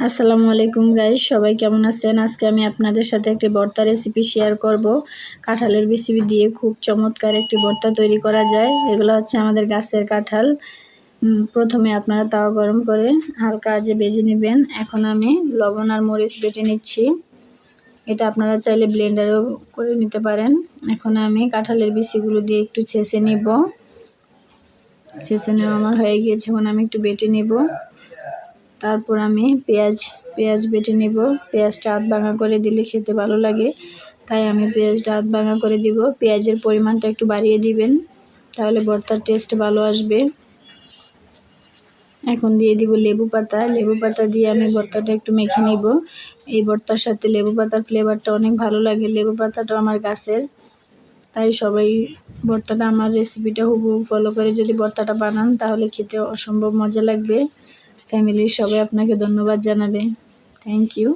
আসসালামু আলাইকুম গাইস সবাই কেমন আছেন? আজকে আমি আপনাদের সাথে একটি ভর্তা রেসিপি শেয়ার করব। কাঁঠালের বিসিবি দিয়ে খুব চমৎকার একটি ভর্তা তৈরি করা যায়। এগুলো হচ্ছে আমাদের গাছের কাঁঠাল। প্রথমে আপনারা তাওয়া গরম করে হালকা আজে বেজে নেবেন। এখন আমি লবণ আর মরিচ বেটে নিচ্ছি। এটা আপনারা চাইলে ব্লেন্ডারেও করে নিতে পারেন। এখন আমি কাঁঠালের বিচিগুলো দিয়ে একটু ছেঁচে নিব। ছেঁচে নেওয়া আমার হয়ে গিয়েছে, এখন আমি একটু বেটে নেব। তারপর আমি পেঁয়াজ পেঁয়াজ বেটে নেব। পেঁয়াজটা আধ ভাঙা করে দিলে খেতে ভালো লাগে। তাই আমি পেঁয়াজটা আধ ভাঙা করে দিব। পেঁয়াজের পরিমাণটা একটু বাড়িয়ে দিবেন, তাহলে ভর্তার টেস্ট ভালো আসবে। এখন দিয়ে দিব লেবু পাতা। লেবু পাতা দিয়ে আমি ভর্তাটা একটু মেখে নিব। এই ভর্তার সাথে লেবু পাতার ফ্লেভারটা অনেক ভালো লাগে। লেবু পাতাটাও আমার গাছের, তাই সবাই ভর্তাটা আমার রেসিপিটা হুবহু ফলো করে যদি ভর্তাটা বানান, তাহলে খেতে অসম্ভব মজা লাগবে। ফ্যামিলির সবাই আপনাকে ধন্যবাদ জানাবে। Thank you